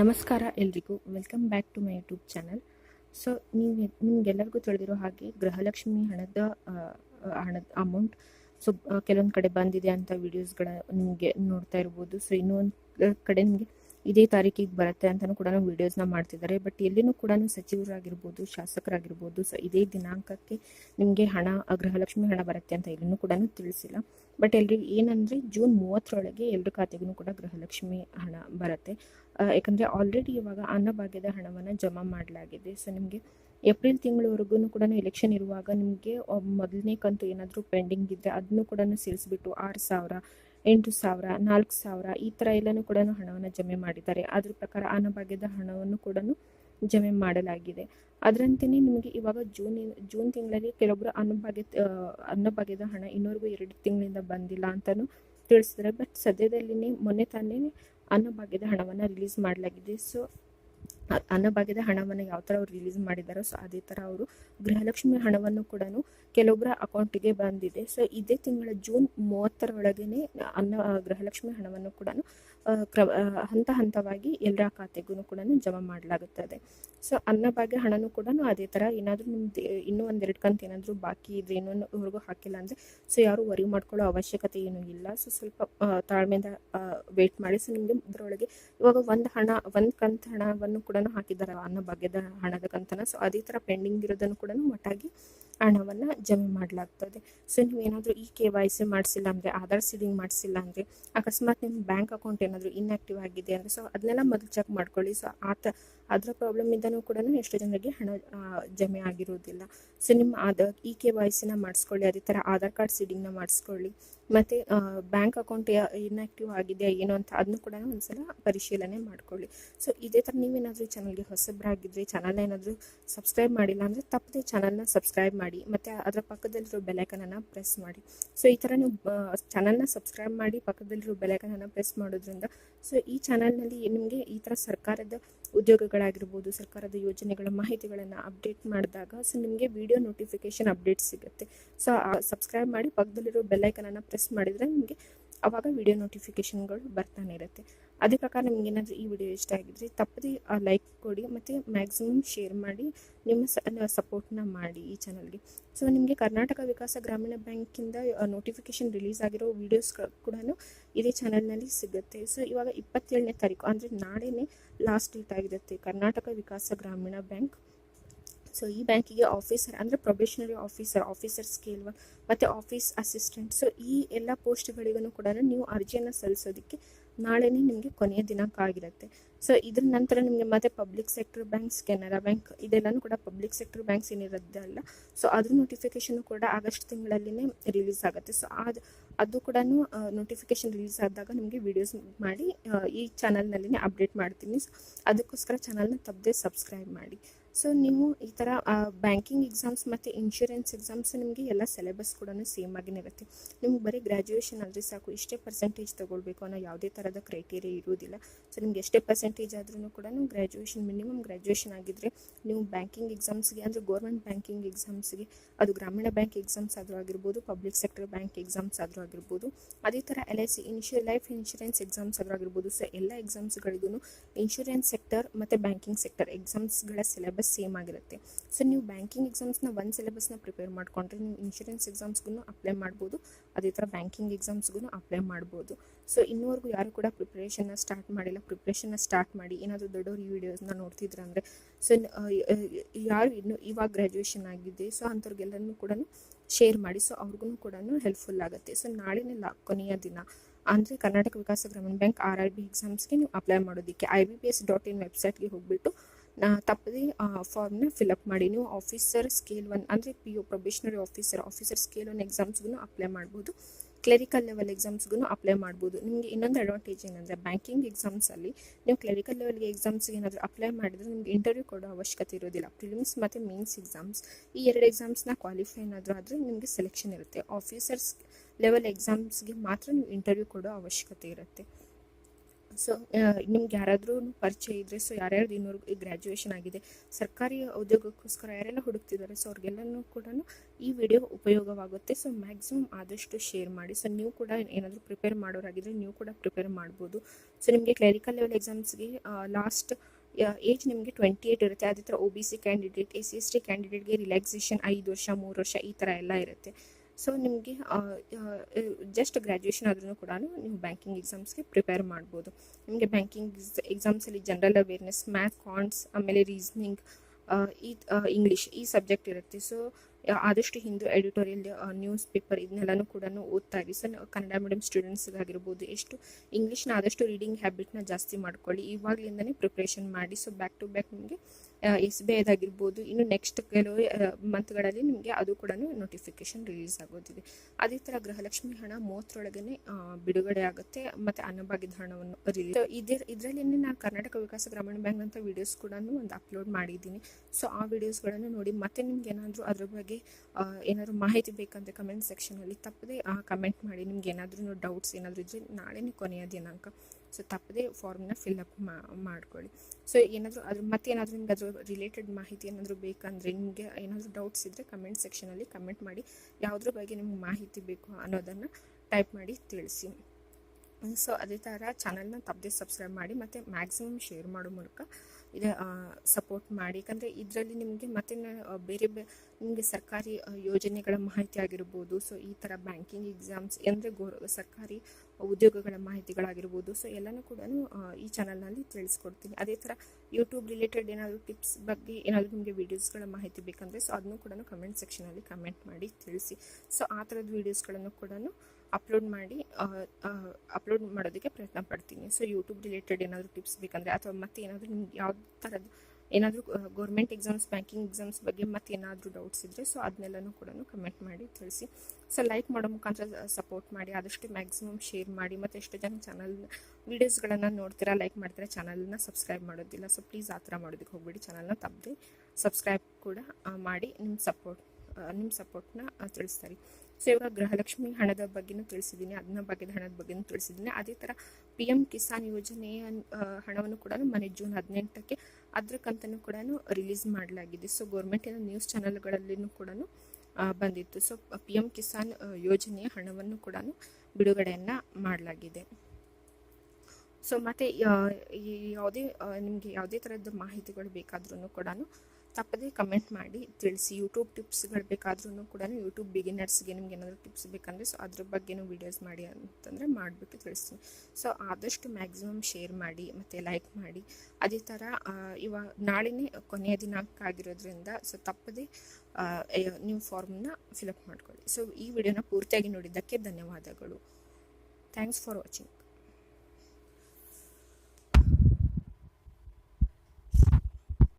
ನಮಸ್ಕಾರ ಎಲ್ರಿಗೂ. Welcome back to my YouTube channel so ನೀವು ನಿಮ್ಗೆಲ್ಲರಿಗೂ ತಿಳಿದಿರೋ ಹಾಗೆ ಗೃಹಲಕ್ಷ್ಮಿ ಹಣದ ಹಣದ ಅಮೌಂಟ್ ಸೊ ಕೆಲವೊಂದು ಕಡೆ ಬಂದಿದೆ ಅಂತ ವಿಡಿಯೋಸ್ಗಳ ನಿಮಗೆ ನೋಡ್ತಾ ಇರ್ಬೋದು. ಸೊ ಇನ್ನೊಂದು ಕಡೆ ನಿಮಗೆ ಇದೇ ತಾರೀಕಿಗೆ ಬರುತ್ತೆ ಅಂತಲೂ ಕೂಡ ವೀಡಿಯೋಸ್ನ ಮಾಡ್ತಿದ್ದಾರೆ. ಬಟ್ ಎಲ್ಲಿನೂ ಕೂಡ ಸಚಿವರಾಗಿರ್ಬೋದು, ಶಾಸಕರಾಗಿರ್ಬೋದು ಸೊ ಇದೇ ದಿನಾಂಕಕ್ಕೆ ನಿಮಗೆ ಹಣ ಗೃಹಲಕ್ಷ್ಮಿ ಹಣ ಬರುತ್ತೆ ಅಂತ ಎಲ್ಲಿನೂ ಕೂಡ ತಿಳಿಸಿಲ್ಲ. ಬಟ್ ಎಲ್ರಿಗೂ ಏನಂದರೆ ಜೂನ್ ಮೂವತ್ತರೊಳಗೆ ಎಲ್ಲರ ಖಾತೆಗೂ ಕೂಡ ಗೃಹಲಕ್ಷ್ಮಿ ಹಣ ಬರುತ್ತೆ. ಯಾಕಂದರೆ ಆಲ್ರೆಡಿ ಇವಾಗ ಅನ್ನಭಾಗ್ಯದ ಹಣವನ್ನು ಜಮಾ ಮಾಡಲಾಗಿದೆ. ಸೊ ನಿಮಗೆ ಏಪ್ರಿಲ್ ತಿಂಗಳವರೆಗೂ ಕೂಡ ಎಲೆಕ್ಷನ್ ಇರುವಾಗ ನಿಮಗೆ ಮೊದಲನೇ ಕಂತು ಏನಾದರೂ ಪೆಂಡಿಂಗ್ ಇದ್ದರೆ ಅದನ್ನು ಕೂಡ ಸೇರಿಸ್ಬಿಟ್ಟು ಆರು ಸಾವಿರ, ಎಂಟು ಸಾವಿರ, ನಾಲ್ಕು ಸಾವಿರ ಈ ಥರ ಎಲ್ಲನೂ ಕೂಡ ಹಣವನ್ನು ಜಮೆ ಮಾಡಿದ್ದಾರೆ. ಅದ್ರ ಪ್ರಕಾರ ಅನ್ನಭಾಗ್ಯದ ಹಣವನ್ನು ಕೂಡ ಜಮೆ ಮಾಡಲಾಗಿದೆ. ಅದರಂತೆಯೇ ನಿಮಗೆ ಇವಾಗ ಜೂನ್ ಜೂನ್ ತಿಂಗಳಲ್ಲಿ ಕೆಲವೊಬ್ಬರು ಅನ್ನಭಾಗ್ಯ ಅನ್ನಭಾಗ್ಯದ ಹಣ ಇನ್ನೊರ್ಗೂ ಎರಡು ತಿಂಗಳಿಂದ ಬಂದಿಲ್ಲ ಅಂತಲೂ ತಿಳಿಸಿದ್ದಾರೆ. ಬಟ್ ಸದ್ಯದಲ್ಲಿನೇ ಮೊನ್ನೆ ತಾನೇ ಅನ್ನಭಾಗ್ಯದ ಹಣವನ್ನು ರಿಲೀಸ್ ಮಾಡಲಾಗಿದೆ. ಸೊ ಅನ್ನಭಾಗ್ಯದ ಹಣವನ್ನು ಯಾವ ಥರ ಅವ್ರು ರಿಲೀಸ್ ಮಾಡಿದ್ದಾರೆ ಸೊ, ಅದೇ ಥರ ಅವರು ಗೃಹಲಕ್ಷ್ಮಿ ಹಣವನ್ನು ಕೂಡ ಕೆಲವೊಬ್ಬರ ಅಕೌಂಟಿಗೆ ಬಂದಿದೆ. ಸೊ ಇದೇ ತಿಂಗಳ ಜೂನ್ ಮೂವತ್ತರ ಒಳಗೇನೆ ಅನ್ನ ಗೃಹಲಕ್ಷ್ಮಿ ಹಣವನ್ನು ಕೂಡ ಕ್ರ ಹಂತ ಹಂತವಾಗಿ ಎಲ್ಲರ ಖಾತೆಗೂ ಕೂಡ ಜಮಾ ಮಾಡಲಾಗುತ್ತದೆ. ಸೊ ಅನ್ನಭಾಗ್ಯ ಹಣನೂ ಕೂಡ ಅದೇ ಥರ, ಏನಾದರೂ ನಿಮ್ದು ಇನ್ನೂ ಒಂದೆರಡು ಕಂತು ಏನಾದರೂ ಬಾಕಿ ಇದ್ರೆ ಇನ್ನೊಂದುವರೆಗೂ ಹಾಕಿಲ್ಲ ಅಂದರೆ ಸೊ ಯಾರು ವರಿ ಮಾಡ್ಕೊಳ್ಳೋ ಅವಶ್ಯಕತೆ ಏನೂ ಇಲ್ಲ. ಸೊ ಸ್ವಲ್ಪ ತಾಳ್ಮೆಯಿಂದ ವೇಟ್ ಮಾಡಿ. ಸೊ ನಿಮಗೆ ಅದರೊಳಗೆ ಇವಾಗ ಒಂದು ಹಣ, ಒಂದು ಕಂತು ಹಣವನ್ನು ಕೂಡ ಹಾಕಿದ್ದಾರೆ. ಅನ್ನಭಾಗ್ಯದ ಹಣದ ಕಂತನ ಸೊ ಅದೇ ಥರ ಪೆಂಡಿಂಗ್ ಇರೋದನ್ನು ಕೂಡ ಒಟ್ಟಾಗಿ ಹಣವನ್ನು ಜಮೆ ಮಾಡಲಾಗ್ತದೆ. ಸೊ ನೀವು ಏನಾದರೂ ಈ ಕೆ ವೈ ಸಿ ಮಾಡಿಸಿಲ್ಲ ಅಂದರೆ, ಆಧಾರ್ ಸೀಡಿಂಗ್ ಮಾಡಿಸಿಲ್ಲ ಅಂದರೆ, ಅಕಸ್ಮಾತ್ ನಿಮ್ಮ ಬ್ಯಾಂಕ್ ಅಕೌಂಟ್ ಏನಾದರೂ ಇನ್ಆಕ್ಟಿವ್ ಆಗಿದೆ ಅಂದರೆ ಸೊ ಅದನ್ನೆಲ್ಲ ಮೊದಲು ಚೆಕ್ ಮಾಡ್ಕೊಳ್ಳಿ. ಸೊ ಆತ ಅದರ ಪ್ರಾಬ್ಲಮ್ ಇಂದನೂ ಕೂಡ ಎಷ್ಟೋ ಜನರಿಗೆ ಹಣ ಜಮೆ ಆಗಿರೋದಿಲ್ಲ. ಸೊ ನಿಮ್ಮ ಆಧಾರ್ ಇ ಕೆ ವೈ ಮಾಡಿಸ್ಕೊಳ್ಳಿ, ಅದೇ ಥರ ಆಧಾರ್ ಕಾರ್ಡ್ ಸೀಡಿಂಗ್ನ ಮಾಡಿಸ್ಕೊಳ್ಳಿ. ಮತ್ತು ಬ್ಯಾಂಕ್ ಅಕೌಂಟ್ ಇನ್ಆಕ್ಟಿವ್ ಆಗಿದೆಯಾ, ಏನೋ ಅಂತ ಅದನ್ನು ಕೂಡ ಒಂದ್ಸಲ ಪರಿಶೀಲನೆ ಮಾಡ್ಕೊಳ್ಳಿ. ಸೊ ಇದೇ ಥರ ನೀವೇನಾದರೂ ಚಾನಲ್ಗೆ ಹೊಸಬ್ರಾಗಿದ್ದರೆ ಚಾನಲ್ನ ಏನಾದರೂ ಸಬ್ಸ್ಕ್ರೈಬ್ ಮಾಡಿಲ್ಲ ಅಂದರೆ ತಪ್ಪದೆ ಚಾನಲ್ನ ಸಬ್ಸ್ಕ್ರೈಬ್ ಮಾಡಿ, ಮತ್ತು ಅದರ ಪಕ್ಕದಲ್ಲಿರೋ ಬೆಲೈಕನನ್ನು ಪ್ರೆಸ್ ಮಾಡಿ. ಸೊ ಈ ಥರ ನೀವು ಚಾನಲ್ನ ಸಬ್ಸ್ಕ್ರೈಬ್ ಮಾಡಿ, ಪಕ್ಕದಲ್ಲಿರೋ ಬೆಲೈಕನನ್ನು ಪ್ರೆಸ್ ಮಾಡೋದ್ರಿಂದ ಸೊ ಈ ಚಾನಲ್ನಲ್ಲಿ ನಿಮಗೆ ಈ ಥರ ಸರ್ಕಾರದ ಉದ್ಯೋಗಗಳಾಗಿರ್ಬೋದು, ಸರ್ಕಾರದ ಯೋಜನೆಗಳ ಮಾಹಿತಿಗಳನ್ನು ಅಪ್ಡೇಟ್ ಮಾಡಿದಾಗ ಸೊ ನಿಮಗೆ ವಿಡಿಯೋ ನೋಟಿಫಿಕೇಶನ್ ಅಪ್ಡೇಟ್ ಸಿಗುತ್ತೆ. ಸೊ ಸಬ್ಸ್ಕ್ರೈಬ್ ಮಾಡಿ ಪಕ್ಕದಲ್ಲಿರೋ ಬೆಲ್ಲೈಕನನ್ನು ಪ್ರೆಸ್ ಮಾಡಿದರೆ ನಿಮಗೆ ಅವಾಗ ವಿಡಿಯೋ ನೋಟಿಫಿಕೇಷನ್ಗಳು ಬರ್ತಾನೆ ಇರುತ್ತೆ. ಅದೇ ಪ್ರಕಾರ ನಿಮ್ಗೆ ಏನಾದರೂ ಈ ವಿಡಿಯೋ ಇಷ್ಟ ಆಗಿದ್ರೆ ತಪ್ಪದೆ ಲೈಕ್ ಕೊಡಿ ಮತ್ತು ಮ್ಯಾಕ್ಸಿಮಮ್ ಶೇರ್ ಮಾಡಿ ನಿಮ್ಮ ಸಪೋರ್ಟ್ನ ಮಾಡಿ ಈ ಚಾನಲ್ಗೆ ಸೊ ನಿಮಗೆ ಕರ್ನಾಟಕ ವಿಕಾಸ ಗ್ರಾಮೀಣ ಬ್ಯಾಂಕಿಂದ ನೋಟಿಫಿಕೇಶನ್ ರಿಲೀಸ್ ಆಗಿರೋ ವೀಡಿಯೋಸ್ ಕೂಡ ಇದೇ ಚಾನಲ್ನಲ್ಲಿ ಸಿಗುತ್ತೆ. ಸೊ ಇವಾಗ ಇಪ್ಪತ್ತೇಳನೇ ತಾರೀಕು, ಅಂದರೆ ನಾಳೆನೇ ಲಾಸ್ಟ್ ಡೇಟ್ ಆಗಿರುತ್ತೆ ಕರ್ನಾಟಕ ವಿಕಾಸ ಗ್ರಾಮೀಣ ಬ್ಯಾಂಕ್ ಸೊ ಈ ಬ್ಯಾಂಕಿಗೆ ಆಫೀಸರ್ ಅಂದರೆ probationary officer officer scale one ಮತ್ತು ಆಫೀಸ್ ಅಸಿಸ್ಟೆಂಟ್ ಸೊ ಈ ಎಲ್ಲ ಪೋಸ್ಟ್ಗಳಿಗೂ ಕೂಡ ನೀವು ಅರ್ಜಿಯನ್ನು ಸಲ್ಲಿಸೋದಕ್ಕೆ ನಾಳೆನೇ ನಿಮಗೆ ಕೊನೆಯ ದಿನಾಂಕ ಆಗಿರುತ್ತೆ. ಸೊ ಇದ್ರ ನಂತರ ನಿಮಗೆ ಮತ್ತೆ public sector banks Canara bank ಇದೆಲ್ಲನೂ ಕೂಡ ಪಬ್ಲಿಕ್ ಸೆಕ್ಟರ್ ಬ್ಯಾಂಕ್ಸ್ ಏನಿರೋದೇ ಅಲ್ಲ. ಸೊ ಅದ್ರ ನೋಟಿಫಿಕೇಶನ್ ಕೂಡ ಆಗಸ್ಟ್ ತಿಂಗಳಲ್ಲಿನೇ ರಿಲೀಸ್ ಆಗುತ್ತೆ. ಸೊ ಅದು ಅದು ಕೂಡ ನೋಟಿಫಿಕೇಶನ್ ರಿಲೀಸ್ ಆದಾಗ ನಿಮಗೆ ವಿಡಿಯೋಸ್ ಮಾಡಿ ಈ ಚಾನಲ್ನಲ್ಲಿನೇ ಅಪ್ಡೇಟ್ ಮಾಡ್ತೀನಿ. ಸೊ ಅದಕ್ಕೋಸ್ಕರ ಚಾನಲ್ನ ತಪ್ಪದೆ ಸಬ್ಸ್ಕ್ರೈಬ್ ಮಾಡಿ. ಸೊ ನೀವು ಈ ಥರ ಬ್ಯಾಂಕಿಂಗ್ ಎಕ್ಸಾಮ್ಸ್ ಮತ್ತು ಇನ್ಶೂರೆನ್ಸ್ ಎಕ್ಸಾಮ್ಸ್ ನಿಮಗೆ ಎಲ್ಲ ಸಿಲೆಬಸ್ ಕೂಡ ಸೇಮ್ ಆಗಿನೇ ಇರುತ್ತೆ. ನಿಮ್ಗೆ ಬರೀ ಗ್ರ್ಯಾಜುಯೇಷನ್ ಆದರೆ ಸಾಕು, ಇಷ್ಟೇ ಪರ್ಸೆಂಟೇಜ್ ತೊಗೊಳ್ಬೇಕು ಅನ್ನೋ ಯಾವುದೇ ಥರದ ಕ್ರೈಟೀರಿಯಾ ಇರುವುದಿಲ್ಲ. ಸೊ ನಿಮ್ಗೆ ಎಷ್ಟೇ ಪರ್ಸೆಂಟೇಜ್ ಆದ್ರೂ ಕೂಡ ಗ್ರ್ಯಾಜುಯೇಷನ್ ಮಿನಿಮಮ್ ಗ್ರ್ಯಾಜುಯೇಷನ್ ಆಗಿದ್ದರೆ ನೀವು ಬ್ಯಾಂಕಿಂಗ್ ಎಕ್ಸಾಮ್ಸ್ಗೆ ಅಂದರೆ ಗೌರ್ಮೆಂಟ್ ಬ್ಯಾಂಕಿಂಗ್ ಎಕ್ಸಾಮ್ಸ್ಗೆ ಅದು ಗ್ರಾಮೀಣ ಬ್ಯಾಂಕ್ ಎಕ್ಸಾಮ್ಸ್ ಆದರೂ ಆಗಿರ್ಬೋದು ಪಬ್ಲಿಕ್ ಸೆಕ್ಟರ್ ಬ್ಯಾಂಕ್ ಎಕ್ಸಾಮ್ಸ್ ಆದರೂ ಆಗಿರ್ಬೋದು, ಅದೇ ಥರ L I C insure life insurance exams ಆದರೂ ಆಗಿರ್ಬೋದು ಸೊ ಎಲ್ಲ ಎಕ್ಸಾಮ್ಸ್ಗಳಿಗೂ ಇನ್ಶೂರೆನ್ಸ್ ಸೆಕ್ಟರ್ ಮತ್ತು ಬ್ಯಾಂಕಿಂಗ್ ಸೆಕ್ಟರ್ ಎಕ್ಸಾಮ್ಸ್ಗಳ ಸಿಲೆಬಸ್ ಸೇಮ್ ಆಗಿರುತ್ತೆ. ಸೊ ನೀವು ಬ್ಯಾಂಕಿಂಗ್ ಎಕ್ಸಾಮ್ಸ್ನ ಒಂದು ಸಿಲೆಬಸ್ನ ಪ್ರಿಪೇರ್ ಮಾಡಿಕೊಂಡ್ರೆ ನೀವು ಇನ್ಶೂರೆನ್ಸ್ ಎಕ್ಸಾಮ್ಸ್ಗೂ ಅಪ್ಲೈ ಮಾಡ್ಬೋದು. ಅದೇ ಥರ ಬ್ಯಾಂಕಿಂಗ್ ಎಕ್ಸಾಮ್ಸ್ಗೂ ಅಪ್ಲೈ ಮಾಡ್ಬೋದು. ಸೊ ಇನ್ನೂವರೆಗೂ ಯಾರು ಕೂಡ ಪ್ರಿಪ್ರೇಷನ್ನ ಸ್ಟಾರ್ಟ್ ಮಾಡಿಲ್ಲ ಪ್ರಿಪ್ರೇಷನ್ನ ಸ್ಟಾರ್ಟ್ ಮಾಡಿ ಏನಾದರೂ ದೊಡ್ಡವ್ರು ಈ ವಿಡಿಯೋಸ್ನ ನೋಡ್ತಿದ್ರು ಅಂದರೆ ಸೊ ಯಾರು ಇನ್ನು ಇವಾಗ ಗ್ರ್ಯಾಜುಯೇಷನ್ ಆಗಿದೆ ಸೊ ಅಂಥವ್ರಿಗೆಲ್ಲನೂ ಕೂಡ ಶೇರ್ ಮಾಡಿ ಸೊ ಅವ್ರಿಗೂ ಕೂಡ ಹೆಲ್ಪ್ಫುಲ್ ಆಗುತ್ತೆ. ಸೊ ನಾಳೆನೇ ಲಾ, ಕೊನೆಯ ದಿನ ಅಂದರೆ Karnataka Vikasa Grameena bank R I B ಎಕ್ಸಾಮ್ಸ್ಗೆ ನೀವು ಅಪ್ಲೈ ಮಾಡೋದಕ್ಕೆ I B P S dot in ವೆಬ್ಸೈಟ್ಗೆ ಹೋಗ್ಬಿಟ್ಟು ನಾ ತಪ್ಪದೆ ಫಾರ್ಮ್ನ ಫಿಲಪ್ ಮಾಡಿ. ನೀವು ಆಫೀಸರ್ ಸ್ಕೇಲ್ ಒನ್ ಅಂದರೆ P U probationary officer officer scale one ಎಕ್ಸಾಮ್ಸ್ಗೂ apply ಮಾಡ್ಬೋದು. ಕ್ಲರಿಕಲ್ ಲೆವೆಲ್ ಎಕ್ಸಾಮ್ಸ್ಗೂ ಅಪ್ಲೈ ಮಾಡ್ಬೋದು. ನಿಮಗೆ ಇನ್ನೊಂದು ಅಡ್ವಾಂಟೇಜ್ ಏನಂದರೆ ಬ್ಯಾಂಕಿಂಗ್ ಎಕ್ಸಾಮ್ಸಲ್ಲಿ ನೀವು ಕ್ಲರಿಕಲ್ ಲೆವೆಲ್ಗೆ ಎಕ್ಸಾಮ್ಸ್ಗೆ ಏನಾದರೂ ಅಪ್ಲೈ ಮಾಡಿದ್ರೆ ನಿಮಗೆ ಇಂಟರ್ವ್ಯೂ ಕೊಡೋ ಅವಶ್ಯಕತೆ ಇರೋದಿಲ್ಲ. ಪ್ರಿಲಿಮ್ಸ್ ಮತ್ತು ಮೇನ್ಸ್ ಎಕ್ಸಾಮ್ಸ್ ಈ ಎರಡು ಎಕ್ಸಾಮ್ಸ್ನ ಕ್ವಾಲಿಫೈ ಏನಾದರೂ ಆದರೆ ನಿಮಗೆ ಸೆಲೆಕ್ಷನ್ ಇರುತ್ತೆ. ಆಫೀಸರ್ಸ್ ಲೆವೆಲ್ ಎಕ್ಸಾಮ್ಸ್ಗೆ ಮಾತ್ರ ನೀವು ಇಂಟರ್ವ್ಯೂ ಕೊಡೋ ಅವಶ್ಯಕತೆ ಇರುತ್ತೆ. ಸೊ ನಿಮ್ಗೆ ಯಾರಾದರೂ ಪರಿಚಯ ಇದ್ದರೆ ಸೊ ಯಾರ್ಯಾರು ಇನ್ನೂರು ಗ್ರ್ಯಾಜುಯೇಷನ್ ಆಗಿದೆ, ಸರ್ಕಾರಿ ಉದ್ಯೋಗಕ್ಕೋಸ್ಕರ ಯಾರೆಲ್ಲ ಹುಡುಕ್ತಿದ್ದಾರೆ ಸೊ ಅವ್ರಿಗೆಲ್ಲನೂ ಕೂಡ ಈ ವಿಡಿಯೋ ಉಪಯೋಗವಾಗುತ್ತೆ. ಸೊ ಮ್ಯಾಕ್ಸಿಮಮ್ ಆದಷ್ಟು ಶೇರ್ ಮಾಡಿ. ಸೊ ನೀವು ಕೂಡ ಏನಾದರೂ ಪ್ರಿಪೇರ್ ಮಾಡೋರಾಗಿದ್ದರೆ ನೀವು ಕೂಡ ಪ್ರಿಪೇರ್ ಮಾಡ್ಬೋದು. ಸೊ ನಿಮಗೆ ಕ್ಲರಿಕಲ್ ಲೆವೆಲ್ ಎಕ್ಸಾಮ್ಸ್ಗೆ ಲಾಸ್ಟ್ ಏಜ್ ನಿಮಗೆ ಟ್ವೆಂಟಿ ಏಯ್ಟ್ ಇರುತ್ತೆ. ಅದೇ ಥರ O B C candidate S C S T ಕ್ಯಾಂಡಿಡೇಟ್ಗೆ relaxation ಐದು ವರ್ಷ, ಮೂರು ವರ್ಷ ಈ ಥರ ಎಲ್ಲ ಇರುತ್ತೆ. ಸೊ ನಿಮಗೆ ಜಸ್ಟ್ ಗ್ರ್ಯಾಜುಯೇಷನ್ ಆದ್ರೂ ಕೂಡ ನೀವು ಬ್ಯಾಂಕಿಂಗ್ ಎಕ್ಸಾಮ್ಸ್ಗೆ ಪ್ರಿಪೇರ್ ಮಾಡ್ಬೋದು. ನಿಮಗೆ ಬ್ಯಾಂಕಿಂಗ್ ಎಕ್ಸಾಮ್ಸಲ್ಲಿ ಜನರಲ್ ಅವೇರ್ನೆಸ್ ಮ್ಯಾಥ್ ಕಾನ್ಸ್ ಆಮೇಲೆ ರೀಸನಿಂಗ್ ಈ ಇಂಗ್ಲೀಷ್ ಈ ಸಬ್ಜೆಕ್ಟ್ ಇರುತ್ತೆ. ಸೊ ಆದಷ್ಟು ಹಿಂದೂ ಎಡಿಟೋರಿಯಲ್ ನ್ಯೂಸ್ ಪೇಪರ್ ಇದನ್ನೆಲ್ಲನೂ ಕೂಡ ಓದ್ತಾ ಇರಿ ಸೊ ಕನ್ನಡ ಮೀಡಿಯಂ ಸ್ಟೂಡೆಂಟ್ಸ್ಗಾಗಿರ್ಬೋದು ಎಷ್ಟು ಇಂಗ್ಲೀಷ್ನ ಆದಷ್ಟು ರೀಡಿಂಗ್ ಹ್ಯಾಬಿಟ್ನ ಜಾಸ್ತಿ ಮಾಡ್ಕೊಳ್ಳಿ. ಇವಾಗಲಿಂದನೇ ಪ್ರಿಪ್ರೇಷನ್ ಮಾಡಿ. ಸೊ ಬ್ಯಾಕ್ ಟು ಬ್ಯಾಕ್ ನಿಮಗೆ ಎಸ್ ಬಿ ಐದಾಗಿರ್ಬೋದು ಇನ್ನು ನೆಕ್ಸ್ಟ್ ಕೆಲವು ಮಂತ್ಗಳಲ್ಲಿ ನಿಮಗೆ ಅದು ಕೂಡ ನೋಟಿಫಿಕೇಶನ್ ರಿಲೀಸ್ ಆಗೋದಿದೆ. ಅದೇ ಥರ ಗೃಹಲಕ್ಷ್ಮಿ ಹಣ ಮೂವತ್ತರೊಳಗನೆ ಬಿಡುಗಡೆ ಆಗುತ್ತೆ. ಮತ್ತು ಅನ್ನಭಾಗ್ಯದ ಹಣವನ್ನು ರಿಲೀಸ್ ಇದೇ ಇದರಲ್ಲಿ ನಾನು ಕರ್ನಾಟಕ ವಿಕಾಸ ಗ್ರಾಮೀಣ ಬ್ಯಾಂಕ್ ಅಂತ ವಿಡಿಯೋಸ್ ಕೂಡ ಒಂದು ಅಪ್ಲೋಡ್ ಮಾಡಿದ್ದೀನಿ. ಸೊ ಆ ವಿಡಿಯೋಸ್ಗಳನ್ನು ನೋಡಿ ಮತ್ತೆ ನಿಮ್ಗೆ ಏನಾದರೂ ಅದ್ರ ಬಗ್ಗೆ ಏನಾದರೂ ಮಾಹಿತಿ ಬೇಕಂದ್ರೆ ಕಮೆಂಟ್ ಸೆಕ್ಷನಲ್ಲಿ ತಪ್ಪದೆ ಕಮೆಂಟ್ ಮಾಡಿ. ನಿಮ್ಗೆ ಏನಾದರೂ ಡೌಟ್ಸ್ ಏನಾದರೂ ಇದ್ದರೆ ನಾಳೆನೇ ಕೊನೆಯ ದಿನಾಂಕ. ಸೊ ತಪ್ಪದೆ ಫಾರ್ಮ್ನ ಫಿಲ್ಅಪ್ ಮಾಡ್ಕೊಳ್ಳಿ. ಸೊ ಏನಾದರೂ ಅದ್ರ ಮತ್ತೆ ಏನಾದರೂ ನಿಮ್ಗೆ ಅದ್ರ ರಿಲೇಟೆಡ್ ಮಾಹಿತಿ ಏನಾದರೂ ಬೇಕಂದರೆ ನಿಮಗೆ ಏನಾದರೂ ಡೌಟ್ಸ್ ಇದ್ದರೆ ಕಮೆಂಟ್ ಸೆಕ್ಷನಲ್ಲಿ ಕಮೆಂಟ್ ಮಾಡಿ. ಯಾವುದ್ರ ಬಗ್ಗೆ ನಿಮ್ಗೆ ಮಾಹಿತಿ ಬೇಕು ಅನ್ನೋದನ್ನು ಟೈಪ್ ಮಾಡಿ ತಿಳಿಸಿ. ಸೊ ಅದೇ ಥರ ಚಾನಲ್ನ ತಪ್ಪದೆ ಸಬ್ಸ್ಕ್ರೈಬ್ ಮಾಡಿ ಮತ್ತು ಮ್ಯಾಕ್ಸಿಮಮ್ ಶೇರ್ ಮಾಡೋ ಮೂಲಕ ಇದು ಸಪೋರ್ಟ್ ಮಾಡಿ. ಯಾಕಂದರೆ ಇದರಲ್ಲಿ ನಿಮಗೆ ಮತ್ತೆ ಬೇರೆ ಬೇ, ನಿಮಗೆ ಸರ್ಕಾರಿ ಯೋಜನೆಗಳ ಮಾಹಿತಿ ಆಗಿರ್ಬೋದು, ಸೊ ಈ ಥರ ಬ್ಯಾಂಕಿಂಗ್ ಎಕ್ಸಾಮ್ಸ್ ಅಂದರೆ ಗೋ, ಸರ್ಕಾರಿ ಉದ್ಯೋಗಗಳ ಮಾಹಿತಿಗಳಾಗಿರ್ಬೋದು, ಸೊ ಎಲ್ಲನೂ ಕೂಡ ಈ ಚಾನಲ್ನಲ್ಲಿ ತಿಳಿಸ್ಕೊಡ್ತೀನಿ. ಅದೇ ಥರ ಯೂಟ್ಯೂಬ್ ರಿಲೇಟೆಡ್ ಏನಾದರೂ ಟಿಪ್ಸ್ ಬಗ್ಗೆ ಏನಾದರೂ ನಿಮಗೆ ವೀಡಿಯೋಸ್ಗಳ ಮಾಹಿತಿ ಬೇಕಂದರೆ, ಸೊ ಅದನ್ನು ಕೂಡ ಕಮೆಂಟ್ ಸೆಕ್ಷನಲ್ಲಿ ಕಮೆಂಟ್ ಮಾಡಿ ತಿಳಿಸಿ. ಸೊ ಆ ಥರದ ವೀಡಿಯೋಸ್ಗಳನ್ನು ಕೂಡ ಅಪ್ಲೋಡ್ ಮಾಡಿ ಅಪ್ಲೋಡ್ ಮಾಡೋದಕ್ಕೆ ಪ್ರಯತ್ನ ಪಡ್ತೀನಿ. ಸೊ ಯೂಟ್ಯೂಬ್ ರಿಲೇಟೆಡ್ ಏನಾದರೂ ಟಿಪ್ಸ್ ಬೇಕಂದರೆ, ಅಥವಾ ಮತ್ತೆ ಏನಾದರೂ ನಿಮ್ಗೆ ಯಾವ ಥರದ್ದು ಏನಾದರೂ ಗೌರ್ಮೆಂಟ್ ಎಕ್ಸಾಮ್ಸ್ ಬ್ಯಾಂಕಿಂಗ್ ಎಕ್ಸಾಮ್ಸ್ ಬಗ್ಗೆ ಮತ್ತೆ ಏನಾದರೂ ಡೌಟ್ಸ್ ಇದ್ದರೆ ಸೊ ಅದನ್ನೆಲ್ಲನೂ ಕೂಡ ಕಮೆಂಟ್ ಮಾಡಿ ತಿಳಿಸಿ. ಸೊ ಲೈಕ್ ಮಾಡೋ ಮುಖಾಂತರ ಸಪೋರ್ಟ್ ಮಾಡಿ, ಆದಷ್ಟು ಮ್ಯಾಕ್ಸಿಮಮ್ ಶೇರ್ ಮಾಡಿ, ಮತ್ತು ಎಷ್ಟು ಜನ ಚಾನಲ್ ವೀಡಿಯೋಸ್ಗಳನ್ನು ನೋಡ್ತೀರಾ ಲೈಕ್ ಮಾಡ್ತೀರಾ ಚಾನಲ್ನ ಸಬ್ಸ್ಕ್ರೈಬ್ ಮಾಡೋದಿಲ್ಲ. ಸೊ ಪ್ಲೀಸ್ ಆ ಥರ ಮಾಡೋದಕ್ಕೆ ಹೋಗ್ಬಿಡಿ ಚಾನಲ್ನ ತಪ್ಪದೆ ಸಬ್ಸ್ಕ್ರೈಬ್ ಕೂಡ ಮಾಡಿ ನಿಮ್ಮ ಸಪೋರ್ಟ್ ನಿಮ್ಮ ಸಪೋರ್ಟ್ನ ತಿಳಿಸ್ತಾರೆ. ಇವಾಗ ಗೃಹಲಕ್ಷ್ಮಿ ಹಣದ ಬಗ್ಗೆನೂ ತಿಳಿಸಿದ್ದೀನಿ ಅದನ್ನ ಬಗ್ಗೆ ಹಣದ ಬಗ್ಗೆನೂ ತಿಳಿಸಿದ್ದೀನಿ. ಅದೇ ಥರ ಪಿ ಎಂ ಕಿಸಾನ್ ಯೋಜನೆಯ ಹಣವನ್ನು ಕೂಡ ಮನೆ ಜೂನ್ ಹದಿನೆಂಟಕ್ಕೆ ಅದ್ರ ಕಂತನ್ನು ಕೂಡ ರಿಲೀಸ್ ಮಾಡಲಾಗಿದೆ. ಸೊ ಗೌರ್ಮೆಂಟಿನ ನ್ಯೂಸ್ ಚಾನೆಲ್ಗಳಲ್ಲಿನೂ ಕೂಡ ಬಂದಿತ್ತು. ಸೊ ಪಿ ಎಂ ಕಿಸಾನ್ ಯೋಜನೆಯ ಹಣವನ್ನು ಕೂಡ ಬಿಡುಗಡೆಯನ್ನು ಮಾಡಲಾಗಿದೆ. ಸೊ ಮತ್ತು ಯಾವುದೇ ನಿಮಗೆ ಯಾವುದೇ ಥರದ ಮಾಹಿತಿಗಳು ಬೇಕಾದ್ರೂ ಕೂಡ ತಪ್ಪದೇ ಕಮೆಂಟ್ ಮಾಡಿ, ತಿಳಿಸಿ. ಯೂಟ್ಯೂಬ್ ಟಿಪ್ಸ್ಗಳು ಬೇಕಾದ್ರೂ ಕೂಡ ಯೂಟ್ಯೂಬ್ ಬಿಗಿನರ್ಸ್ಗೆ ನಿಮ್ಗೆ ಏನಾದರೂ ಟಿಪ್ಸ್ ಬೇಕಂದರೆ ಸೊ ಅದ್ರ ಬಗ್ಗೆನೂ ವೀಡಿಯೋಸ್ ಮಾಡಿ ಅಂತಂದರೆ ಮಾಡಬೇಕು ತಿಳಿಸ್ತೀನಿ. ಸೊ ಆದಷ್ಟು ಮ್ಯಾಕ್ಸಿಮಮ್ ಶೇರ್ ಮಾಡಿ, ಮತ್ತು ಲೈಕ್ ಮಾಡಿ. ಅದೇ ಥರ ಇವಾಗ ನಾಳೆನೇ ಕೊನೆಯ ದಿನಾಂಕ ಆಗಿರೋದ್ರಿಂದ ಸೊ ತಪ್ಪದೇ ನೀವು ಫಾರ್ಮ್ನ ಫಿಲಪ್ ಮಾಡ್ಕೊಳ್ಳಿ. ಸೊ ಈ ವಿಡಿಯೋನ ಪೂರ್ತಿಯಾಗಿ ನೋಡಿದ್ದಕ್ಕೆ ಧನ್ಯವಾದಗಳು. Thanks for watching